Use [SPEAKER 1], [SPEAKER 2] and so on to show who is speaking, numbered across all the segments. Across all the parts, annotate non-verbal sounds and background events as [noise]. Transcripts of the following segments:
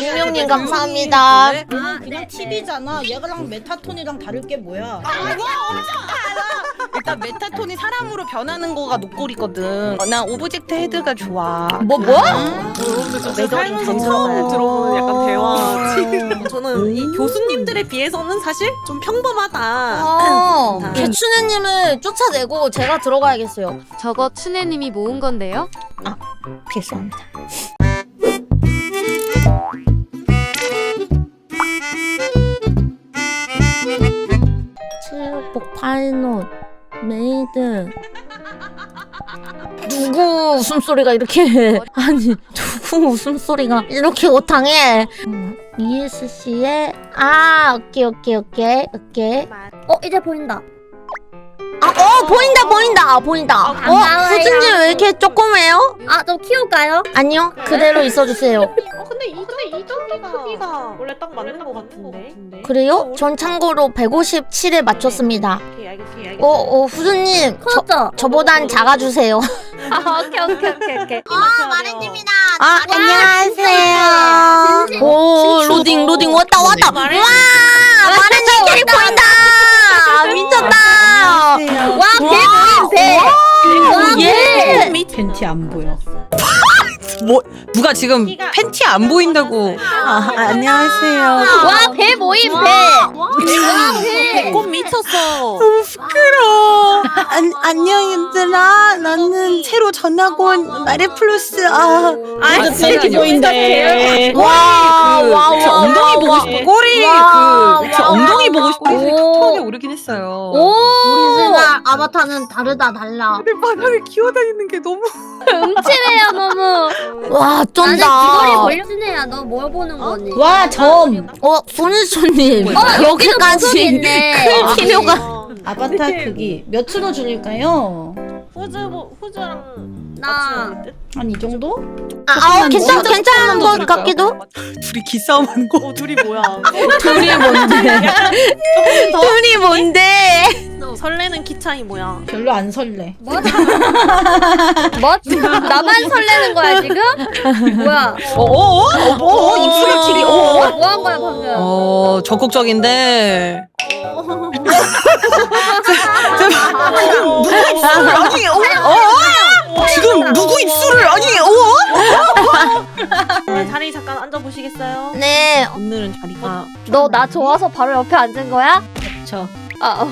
[SPEAKER 1] 익명님 감사합니다.
[SPEAKER 2] 얘는 그냥 TV잖아. 얘랑 메타톤이랑 다를 게 뭐야?
[SPEAKER 3] 일단 메타톤이 사람으로 변하는 거가 녹골이거든. 난 오브젝트 헤드가 좋아.
[SPEAKER 1] 뭐 뭐?
[SPEAKER 3] 내
[SPEAKER 4] 살면서 처음 들어보는 약간 대화. 저는 이 교수님들에 비해서는 사실 좀 평범하다.
[SPEAKER 1] 어, [laughs] 개춘혜님을 쫓아내고 제가 들어가야겠어요.
[SPEAKER 5] 저거 춘혜님이 모은 건데요?
[SPEAKER 1] 죄송합니다. 파이노 메이드. 누구 웃음소리가 이렇게 [laughs] 아니 누구 웃음소리가 이렇게 오탕해? 음, ESC의 아 오케이 오케이 오케이 오케이. 어 이제 보인다. 아, 어, 보인다, 보인다, 아, 보인다. 어, 후진님 왜 이렇게 조그매요?
[SPEAKER 6] 아, 좀 키울까요?
[SPEAKER 1] 아니요, 그대로 있어주세요.
[SPEAKER 4] 어 근데 이 근데 이 정도 크기가 원래 딱 맞는 것 같은데.
[SPEAKER 1] 그래요? 전 참고로 157에 맞췄습니다.
[SPEAKER 4] 오케이 알겠습니다. 알겠습니다.
[SPEAKER 1] 어, 어, 저,
[SPEAKER 6] 커졌죠?
[SPEAKER 1] 저보단 작아주세요. [laughs]
[SPEAKER 6] 아, 오케이, 오케이, 오케이, 오케이.
[SPEAKER 4] 아 마렌입니다.
[SPEAKER 1] 아, 안녕하세요. 오, 로딩, 로딩, 왔다, 왔다. 와, 마렌님 캐릭 보인다. 미쳤다.
[SPEAKER 6] 와, 배 보임, 배! 와,
[SPEAKER 1] 예.
[SPEAKER 2] 팬티 안 보여.
[SPEAKER 3] 뭐 누가 지금 팬티 안 보인다고? 아, 안녕하세요.
[SPEAKER 6] 와, 배 모임, 배! 와, 배!
[SPEAKER 4] 배꼽 미쳤어.
[SPEAKER 3] 부끄러워. 안, 안녕 얘들아. 나는 새로 전학 온 마레플러스. 아,
[SPEAKER 2] 아, 팬티 보인대.
[SPEAKER 1] 와, 와,
[SPEAKER 3] 그
[SPEAKER 1] 와,
[SPEAKER 3] 엉덩이
[SPEAKER 1] 와,
[SPEAKER 3] 보고
[SPEAKER 1] 와.
[SPEAKER 3] 싶어. 꼬리
[SPEAKER 1] 와,
[SPEAKER 3] 그, 그
[SPEAKER 1] 와,
[SPEAKER 3] 엉덩이 보고 싶어.
[SPEAKER 1] 오.
[SPEAKER 3] 톡톡에 오르긴 했어요.
[SPEAKER 1] 오!
[SPEAKER 6] 오리지널 아바타는 다르다, 달라.
[SPEAKER 3] 내 바닥에 기어다니는 게 너무.
[SPEAKER 6] 음치네요, 너무.
[SPEAKER 1] 와,
[SPEAKER 6] 나는
[SPEAKER 1] 쩐다.
[SPEAKER 6] 귀걸이 걸려주네야. 너 뭘 보는 거니?
[SPEAKER 2] 와, 점.
[SPEAKER 1] 어, 손일손님.
[SPEAKER 6] 어, 여기도
[SPEAKER 1] 여기까지. 클 필요가.
[SPEAKER 4] 어,
[SPEAKER 2] 아바타 크기 몇 초로 줄일까요?
[SPEAKER 4] 후즈 뭐 후즈랑
[SPEAKER 6] 나.
[SPEAKER 4] 맞추는 듯?
[SPEAKER 2] 한이 정도?
[SPEAKER 1] 아, 아 괜찮, 괜찮은 것 같기도? [laughs]
[SPEAKER 3] 둘이 기싸움 하는 거.
[SPEAKER 4] 어 둘이 뭐야? [laughs]
[SPEAKER 1] 둘이 뭔데? 둘이 뭔데?
[SPEAKER 4] 설레는 키 차이 뭐야?
[SPEAKER 2] 별로 안 설레.
[SPEAKER 6] 뭐? [laughs] 뭐? 나만 설레는 거야, 지금? 뭐야?
[SPEAKER 3] 어, 어, 어, 어, 어, 입술을 튀기. 어, 어.
[SPEAKER 6] 뭐 한 거야, 방금?
[SPEAKER 3] 어, 적극적인데. 누구 입술을 아니, 어, 어, 지금 누구 입술을 아니, 어?
[SPEAKER 4] 어, 자리 잠깐 앉아 보시겠어요?
[SPEAKER 1] 네,
[SPEAKER 4] 오늘은 자리가
[SPEAKER 6] 너 나 좋아서 바로 옆에 앉은 거야?
[SPEAKER 2] 저.
[SPEAKER 6] 아, 어.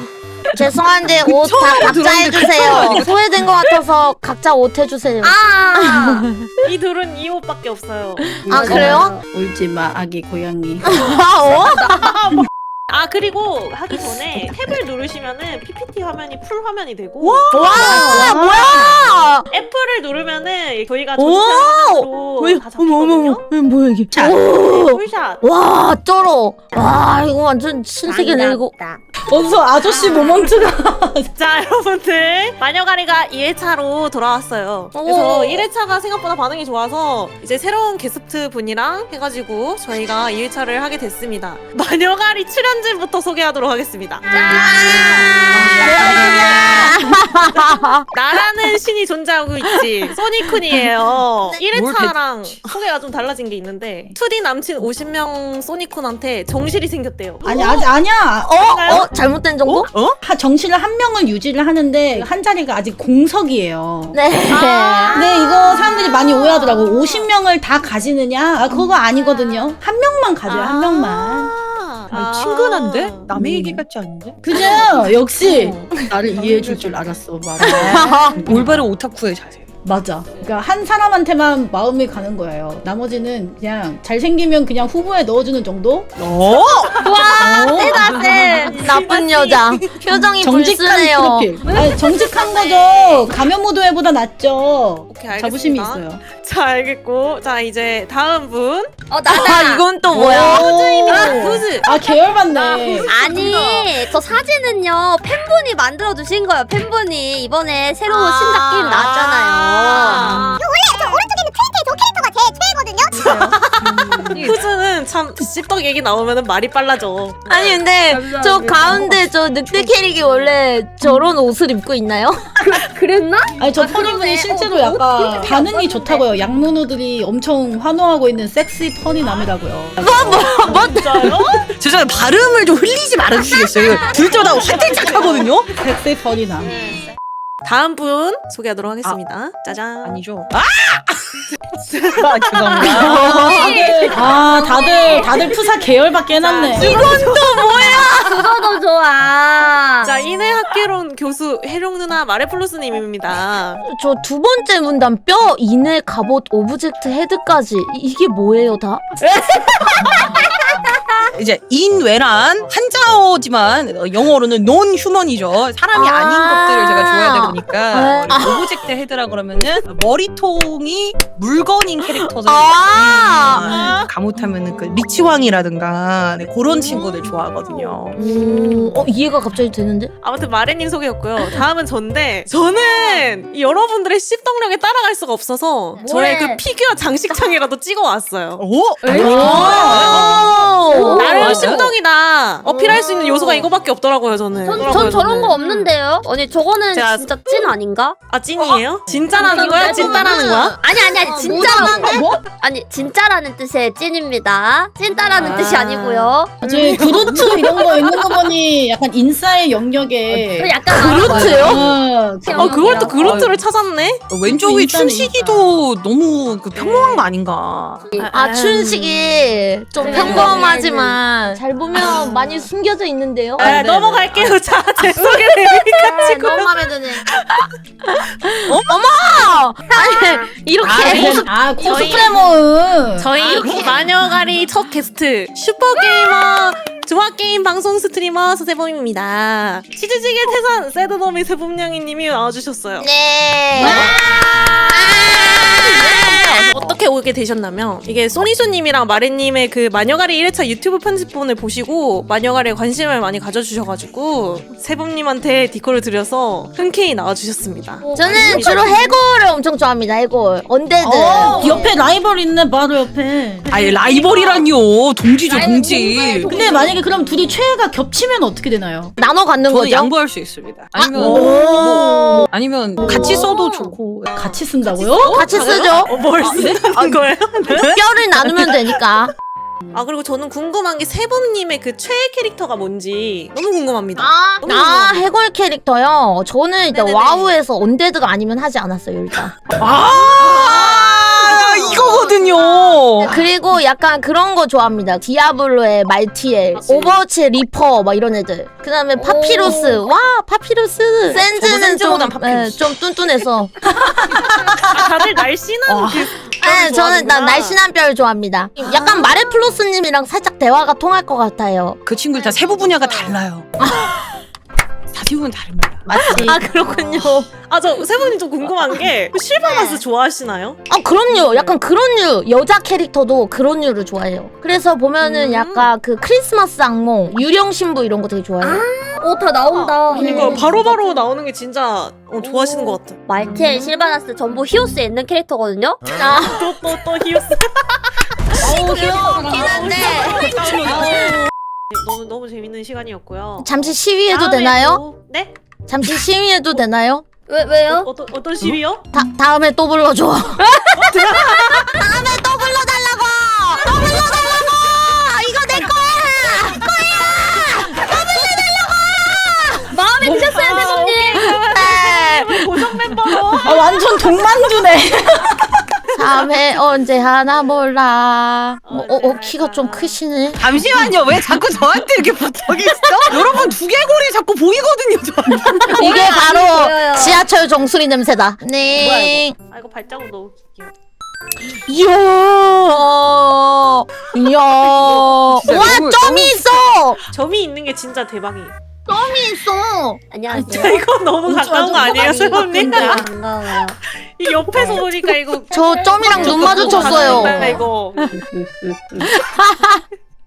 [SPEAKER 1] 죄송한데 옷 다 각자 해주세요. 소외된 것 같아서 각자 옷 해주세요.
[SPEAKER 6] 아! [laughs]
[SPEAKER 4] 이 둘은 이 옷밖에 없어요.
[SPEAKER 1] 아, 그래요?
[SPEAKER 2] 울지 마, 아기 고양이. [laughs]
[SPEAKER 1] 아, 어? [laughs]
[SPEAKER 4] 아 그리고 하기 전에 탭을 누르시면은 PPT 화면이 풀 화면이 되고.
[SPEAKER 1] 와, 뭐야?
[SPEAKER 4] F를 누르면은 저희가
[SPEAKER 1] 오!
[SPEAKER 4] 전체화면으로 다 잡히거든요.
[SPEAKER 2] 뭐야 이게? 자,
[SPEAKER 1] 오,
[SPEAKER 4] 풀샷.
[SPEAKER 1] 와, 쩔어. 와, 이거 완전 신세계 내고.
[SPEAKER 2] 어디서 아저씨 모먼트가 [laughs]
[SPEAKER 4] 자 여러분들 마녀가리가 2회차로 돌아왔어요. 그래서
[SPEAKER 1] 오.
[SPEAKER 4] 1회차가 생각보다 반응이 좋아서 이제 새로운 게스트 분이랑 해가지고 저희가 2회차를 하게 됐습니다. 마녀가리 출연진부터 소개하도록 하겠습니다. [laughs] 나라는 신이 존재하고 있지. 소니쿤이에요. 1회차랑 소개가 좀 달라진 게 있는데 2D 남친 50명 소니쿤한테 정실이 생겼대요.
[SPEAKER 2] 아니 아직 아니야. 어?
[SPEAKER 1] 어? 어? 잘못된 정보?
[SPEAKER 2] 하, 정실을 한 명을 유지를 하는데 한 자리가 아직 공석이에요.
[SPEAKER 1] 네.
[SPEAKER 2] 네, 이거 사람들이 많이 오해하더라고. 50명을 다 가지느냐? 아, 그거 아니거든요. 한 명만 가져요, 한 명만.
[SPEAKER 4] 아,
[SPEAKER 3] 친근한데? 남의
[SPEAKER 2] 음.
[SPEAKER 3] 얘기 같지 않은데?
[SPEAKER 2] 그죠? 역시 나를 이해해 줄 줄 알았어, 말아. [laughs]
[SPEAKER 3] 올바른 오타쿠의 자세.
[SPEAKER 2] 맞아. 그러니까 한 사람한테만 마음이 가는 거예요. 나머지는 그냥 잘생기면 그냥 후보에 넣어주는 정도?
[SPEAKER 3] 어? [laughs]
[SPEAKER 6] 와, 세다, 세.
[SPEAKER 1] 나쁜 여자. [laughs] 표정이 불순해요.
[SPEAKER 2] 프로필. [laughs] 아니, 정직한 거죠. 가면 모드회보다 낫죠.
[SPEAKER 4] 오케이, 알겠습니다.
[SPEAKER 2] 자부심이 있어요.
[SPEAKER 4] 자 알겠고 자 이제 다음 분
[SPEAKER 6] 어, 나다.
[SPEAKER 1] 아, 이건 또 뭐야?
[SPEAKER 4] 후즈입니다. 후즈.
[SPEAKER 2] 아, 계열받네.
[SPEAKER 6] 아니, 저 사진은요, 팬분이 만들어 주신 거예요, 팬분이. 이번에 새로운 신작 게임 나왔잖아요.
[SPEAKER 4] 원래 저 오른쪽에 있는 트윈테이 저 캐릭터가 제 최애거든요. 후즈는 [laughs] 참 씹덕 얘기 나오면 말이 빨라져.
[SPEAKER 1] 아니 근데 저 가운데 저 늑대 캐릭이 원래 저런 옷을 입고 있나요? [laughs]
[SPEAKER 6] 그랬나?
[SPEAKER 2] 아니 저 퍼니분이 실제로 약간 반응이 좋다고요. 양문우들이 엄청 환호하고 있는 섹시 퍼니 남이라고요.
[SPEAKER 4] 진짜요? [laughs]
[SPEAKER 3] 죄송해요 발음을 좀 흘리지 말아주시겠어요 둘째다 화들짝 하거든요
[SPEAKER 2] 섹시 퍼니 남.
[SPEAKER 4] 다음 분 소개하도록 하겠습니다. 짜잔.
[SPEAKER 3] 아니죠 아! [laughs] 아 죄송합니다
[SPEAKER 2] 다들 아 다들 다들 푸사 계열밖에 해놨네.
[SPEAKER 6] 그거도 좋아.
[SPEAKER 4] 자, 인해 학개론 교수 해룡 누나 마레플루스님입니다.
[SPEAKER 1] 저 두 번째 문단 뼈 이내 갑옷 오브젝트 헤드까지 이- 이게 뭐예요 다? [laughs]
[SPEAKER 3] 이제 인외란 한자어지만 어, 영어로는 논 휴먼이죠. 사람이
[SPEAKER 1] 아.
[SPEAKER 3] 아~ 닌 것들을 제가 좋아하다 보니까
[SPEAKER 1] 네.
[SPEAKER 3] 어, 오브젝트 헤드라 그러면은 머리통이 물건인 캐릭터들
[SPEAKER 1] 아.
[SPEAKER 3] 음, 가못하면은 그 리치왕이라든가 네, 그런 친구들 좋아하거든요.
[SPEAKER 1] 음, 어 이해가 갑자기 되는데?
[SPEAKER 4] 아무튼 마레님 소개였고요. 다음은 전데 [laughs] 저는 이 여러분들의 씹덕력에 따라갈 수가 없어서 저의
[SPEAKER 6] 뭐래?
[SPEAKER 4] 그 피규어 장식창이라도 찍어 왔어요.
[SPEAKER 3] 오!
[SPEAKER 1] 오!
[SPEAKER 4] 나름
[SPEAKER 3] 맞아요.
[SPEAKER 4] 씹덕이다. 어필할 수 있는 요소가 이거밖에 없더라고요, 저는.
[SPEAKER 6] 전, 전 저런. 거 없는데요? 아니 저거는
[SPEAKER 4] 제가-
[SPEAKER 6] 진짜 찐 아닌가?
[SPEAKER 4] 아 찐이에요? 진짜라는 거야? 찐따라는 거야?
[SPEAKER 6] 아니 아니 아니 진짜라는
[SPEAKER 2] 뭐?
[SPEAKER 6] 아니 진짜라는 뜻의 찐입니다. 찐따라는
[SPEAKER 4] 아.
[SPEAKER 6] 뜻이 아니고요.
[SPEAKER 2] 저희 그루트 [laughs] 이런 거 있는 거 보니 약간 인싸의 영역에
[SPEAKER 6] 그 약간
[SPEAKER 1] 그루트요?
[SPEAKER 2] 어,
[SPEAKER 4] 어, 그걸 또 그루트를 찾았네?
[SPEAKER 3] 왼쪽이
[SPEAKER 2] 인싸네,
[SPEAKER 3] 춘식이도 너무 그 평범한 거 아닌가.
[SPEAKER 1] 아 춘식이 좀
[SPEAKER 6] 네,
[SPEAKER 1] 평범 하지만 잘 보면 많이 숨겨져 있는데요.
[SPEAKER 4] 아, 넘어갈게요. 자, 제 소개를
[SPEAKER 1] 네, 너무 마음에 드네. [laughs] 어머! 아니 이렇게
[SPEAKER 2] 아 코스프레모
[SPEAKER 4] 저희 마녀가리 첫 게스트 슈퍼게이머 조합게임 방송 스트리머 서세범입니다. 치즈찌개 태산 새드너미 세범냥이님이 나와주셨어요.
[SPEAKER 1] 네.
[SPEAKER 4] 어 떻게 오게 되셨냐면 이게 소니쇼님이랑 마레님의 그 마녀가리 1회차 유튜브 편집본을 보시고 마녀가리에 관심을 많이 가져주셔가지고 세범님한테 디코를 드려서 흔쾌히 나와주셨습니다.
[SPEAKER 1] 저는 주로 해골을 엄청 좋아합니다. 해골. 언데드.
[SPEAKER 2] 어, 옆에 라이벌 있네 바로 옆에
[SPEAKER 3] 아예 라이벌이란요. 동지죠, 동지.
[SPEAKER 2] 근데 만약에 그럼 둘이 최애가 겹치면 어떻게 되나요?
[SPEAKER 1] 나눠 갖는
[SPEAKER 3] 저는
[SPEAKER 1] 거죠.
[SPEAKER 3] 양보할 수 있습니다. 아니면
[SPEAKER 2] 오.
[SPEAKER 3] 뭐, 아니면 같이 써도 좋고.
[SPEAKER 2] 같이 쓴다고요?
[SPEAKER 1] 같이 쓰죠.
[SPEAKER 4] 어, 뭘 쓰는 거예요?
[SPEAKER 1] 뼈를 나누면 되니까.
[SPEAKER 4] 아 그리고 저는 궁금한 게 세범님의 그 최애 캐릭터가 뭔지 너무 궁금합니다.
[SPEAKER 1] 아,
[SPEAKER 4] 너무
[SPEAKER 1] 아 해골 캐릭터요. 저는 일단
[SPEAKER 4] 네네네.
[SPEAKER 1] 와우에서 언데드가 아니면 하지 않았어요 일단.
[SPEAKER 3] 아, 이거거든요.
[SPEAKER 1] 그리고 약간 그런 거 좋아합니다. 디아블로의 말티엘, 오버워치의 리퍼 막 이런 애들. 그 다음에 파피루스. 와 파피루스. 센즈는 좀,
[SPEAKER 3] 센즈보단 파피루스.
[SPEAKER 1] 예, 좀 뚠뚠해서.
[SPEAKER 4] 아, 다들 날씬한 그
[SPEAKER 1] 네, 저는 나
[SPEAKER 4] 좋아하는구나.
[SPEAKER 1] 날씬한 별 좋아합니다. 약간 마레플로스님이랑 살짝 대화가 통할 것 같아요.
[SPEAKER 3] 그 친구들 다 세부 분야가 달라요. 다 세부는 다릅니다.
[SPEAKER 2] 맞지
[SPEAKER 1] 아 그렇군요.
[SPEAKER 4] 아저 세범님 좀 궁금한 게 실버가스 좋아하시나요?
[SPEAKER 1] 아 그런 류 약간 그런 류 여자 캐릭터도 그런 류를 좋아해요 그래서 보면은
[SPEAKER 4] 음.
[SPEAKER 1] 약간 그 크리스마스 악몽 유령 신부 이런 거 되게 좋아해요
[SPEAKER 6] 오 다 나온다.
[SPEAKER 4] 이거 바로바로 나오는 게 진짜 어, 좋아하시는 것 같아.
[SPEAKER 6] 말티엘, 실바나스 전부 히오스에 있는 캐릭터거든요.
[SPEAKER 1] 아 [laughs]
[SPEAKER 4] 또 또 또 히오스.
[SPEAKER 2] 어우 귀여워
[SPEAKER 1] 그렇긴 한데
[SPEAKER 4] 너무 너무 재밌는 시간이었고요.
[SPEAKER 1] 잠시 시위해도
[SPEAKER 4] 다음에
[SPEAKER 1] 되나요?
[SPEAKER 4] 또- 네?
[SPEAKER 1] 잠시 시위해도 되나요?
[SPEAKER 6] 왜 왜요?
[SPEAKER 4] 어떤 어떤 시비요?
[SPEAKER 1] 다, 다음에 또 불러줘 [laughs] 다음에 또 불러달라고 또 불러달라고
[SPEAKER 2] 완전 동만두네 [laughs]
[SPEAKER 1] 다음에 언제 하나 몰라 어, 어, 어 키가 좀 크시네
[SPEAKER 3] 잠시만요. 왜 자꾸 저한테 이렇게 붙어 있어? [laughs] 여러분 두개골이 자꾸 보이거든요. 저한테. [laughs]
[SPEAKER 1] 이게. 바로 지하철 정수리 냄새다 네
[SPEAKER 4] 아 이거 발자국 넣을게요.
[SPEAKER 1] 이야, 이야, 와
[SPEAKER 3] 너무-
[SPEAKER 1] 점이 있어,
[SPEAKER 4] 점이 있는 게 진짜 대박이에요.
[SPEAKER 1] 점이 있어.
[SPEAKER 6] 안녕하세요.
[SPEAKER 4] 이거 너무 가까운 거 아니에요, 세범님?
[SPEAKER 6] 네, 반가워요.
[SPEAKER 4] 이 옆에서 보니까 이거 [laughs]
[SPEAKER 1] 저 점이랑 눈 마주쳤어요.
[SPEAKER 4] 이거. [laughs]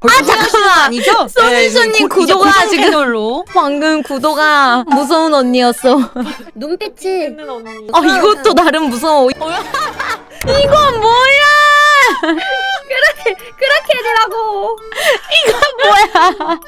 [SPEAKER 3] 아
[SPEAKER 1] 잠깐만.
[SPEAKER 3] 아니죠?
[SPEAKER 1] 소니소님 구도가 지금-
[SPEAKER 3] 채널로.
[SPEAKER 1] 방금 구도가 무서운 언니였어. [laughs]
[SPEAKER 6] 눈빛이
[SPEAKER 4] 있는 언니.
[SPEAKER 1] 아 이것도 나름 무서워. 이건 뭐야?
[SPEAKER 6] 그렇게들 있다고.
[SPEAKER 1] 뭐야